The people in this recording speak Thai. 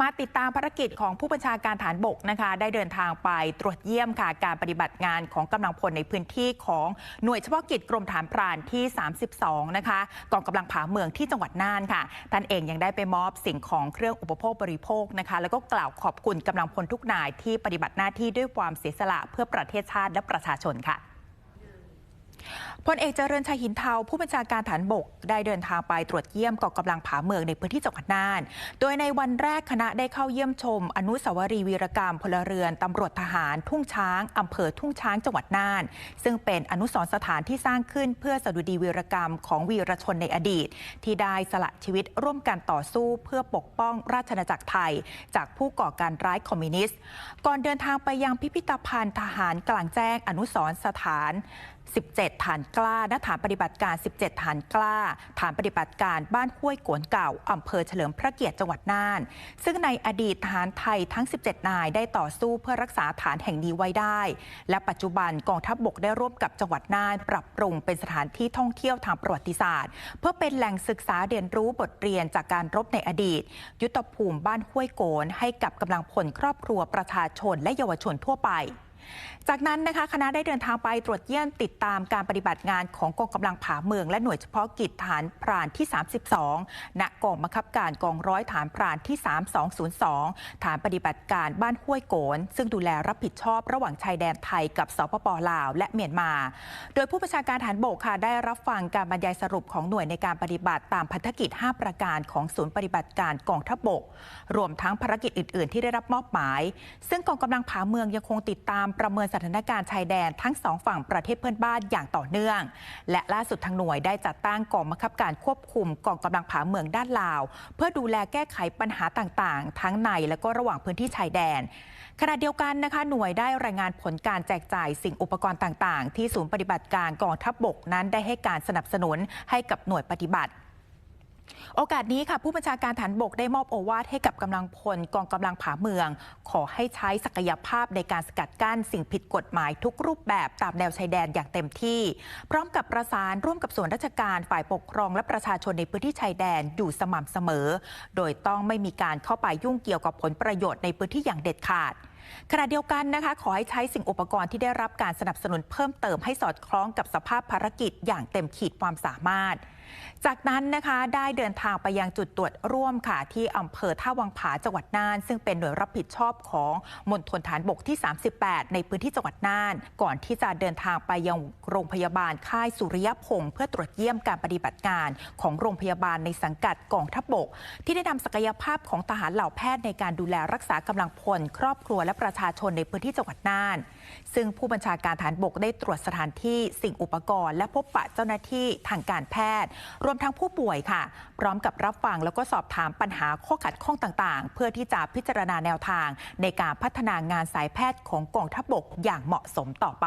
มาติดตามภารกิจของผู้บัญชาการฐานบกนะคะ ได้เดินทางไปตรวจเยี่ยมค่ะการปฏิบัติงานของกำลังพลในพื้นที่ของหน่วยเฉพาะกิจกรมฐานพรานที่ 32 นะคะกองกำลังผาเมืองที่จังหวัดน่านค่ะท่านเองยังได้ไปมอบสิ่งของเครื่องอุปโภคบริโภคนะคะ แล้วก็กล่าวขอบคุณกำลังพลทุกนายที่ปฏิบัติหน้าที่ด้วยความเสียสละเพื่อประเทศชาติและประชาชนค่ะ พลเอกเจริญชัยหินเทาผู้บัญชาการฐานบก ได้เดินทางไปตรวจเยี่ยมกองกำลังผาเมืองในพื้นที่จังหวัดน่าน โดยในวันแรกคณะได้เข้าเยี่ยมชม อนุสาวรีย์วีรกรรม พลเรือนตำรวจทหาร ทุ่งช้างอำเภอทุ่งช้างจังหวัดน่าน ซึ่งเป็นอนุสรณ์สถานที่สร้างขึ้นเพื่อสดุดีวีรกรรมของวีรชนในอดีต ที่ได้สละชีวิตร่วมกันต่อสู้เพื่อปกป้องราชอาณาจักรไทย จากผู้ก่อการร้ายคอมมิวนิสต์ ก่อนเดินทางไปยังพิพิธภัณฑ์ทหารกลางแจ้งอนุสรณ์สถาน 17 ฐานกล้าณฐานปฏิบัติการ 17 ฐานกล้า ฐานปฏิบัติการบ้านห้วยโกนเก่าอำเภอเฉลิมพระเกียรติจังหวัดน่าน ซึ่งในอดีตทหารไทยทั้ง 17 นายได้ต่อสู้เพื่อรักษาฐานแห่งนี้ไว้ได้ และปัจจุบันกองทัพบบกได้ร่วมกับจังหวัดน่าน ปรับปรุงเป็นสถานที่ท่องเที่ยวทางประวัติศาสตร์ เพื่อเป็นแหล่งศึกษาเรียนรู้บทเรียนจากการรบในอดีต ยุทธภูมิบ้านห้วยโกนให้กับกำลังพลครอบครัวประชาชนและเยาวชนทั่วไป จากนั้นนะคะคณะได้เดินทางไปตรวจเยี่ยมติดตามการปฏิบัติงานของกองกำลังผาเมือง และหน่วยเฉพาะกิจฐานพรานที่ 32 ณ กองบังคับการกองร้อยฐานพรานที่ 3202 ฐานปฏิบัติการบ้านห้วยโกน ซึ่งดูแลรับผิดชอบระหว่างชายแดนไทยกับสปปลาว และเมียนมา โดยผู้บัญชาการฐานบกค่ะได้รับฟังการบรรยายสรุปของหน่วยในการปฏิบัติตามพันธกิจ 5 ประการของศูนย์ปฏิบัติการกองทัพบก รวมทั้งภารกิจอื่น ๆ ที่ได้รับมอบหมาย ซึ่งกองกำลังผาเมืองยังคงติดตามประเมินสถานการณ์ชายแดนทั้งสองฝั่งประเทศเพื่อนบ้านอย่างต่อเนื่อง และล่าสุดทางหน่วยได้จัดตั้งกองบังคับการควบคุมกองกำลังผาเมืองด้านลาว เพื่อดูแลแก้ไขปัญหาต่างๆ ทั้งในและก็ระหว่างพื้นที่ชายแดนขณะเดียวกันนะคะหน่วยได้รายงานผลการแจกจ่ายสิ่งอุปกรณ์ต่าง ๆ ที่ศูนย์ปฏิบัติการกองทัพบบกนั้นได้ให้การสนับสนุนให้กับหน่วยปฏิบัติ โอกาสนี้ค่ะผู้บัญชาการฐานบกได้มอบโอวาทให้กับกำลังพลกองกำลังผาเมือง ขอให้ใช้ศักยภาพในการสกัดกั้นสิ่งผิดกฎหมายทุกรูปแบบตามแนวชายแดนอย่างเต็มที่ พร้อมกับประสานร่วมกับส่วนราชการฝ่ายปกครองและประชาชนในพื้นที่ชายแดนอยู่สม่ำเสมอ โดยต้องไม่มีการเข้าไปยุ่งเกี่ยวกับผลประโยชน์ในพื้นที่อย่างเด็ดขาด ขณะเดียวกันนะคะ ขอให้ใช้สิ่งอุปกรณ์ที่ได้รับการสนับสนุนเพิ่มเติมให้สอดคล้องกับสภาพภารกิจอย่างเต็มขีดความสามารถ จากนั้นนะคะได้เดินทางไปยังจุดตรวจร่วมค่ะที่อำเภอท่าวังผาจังหวัดน่าน ซึ่งเป็นหน่วยรับผิดชอบของมณฑลฐานบกที่ 38 ในพื้นที่จังหวัดน่าน ก่อนที่จะเดินทางไปยังโรงพยาบาลค่ายสุริยพงศ์เพื่อตรวจเยี่ยมการปฏิบัติงานของโรงพยาบาลในสังกัดกองทัพบก ที่ได้นำศักยภาพของทหารเหล่าแพทย์ในการดูแลรักษากำลังพล ครอบครัวและและประชาชนในพื้นที่จังหวัดน่าน ซึ่งผู้บัญชาการฐานบกได้ตรวจสถานที่สิ่งอุปกรณ์ และพบปะเจ้าหน้าที่ทางการแพทย์ รวมทั้งผู้ป่วยค่ะ พร้อมกับรับฟังแล้วก็สอบถามปัญหาข้อขัดข้องต่าง ๆ เพื่อที่จะพิจารณาแนวทาง ในการพัฒนางานสายแพทย์ของกองทัพบกอย่างเหมาะสมต่อไป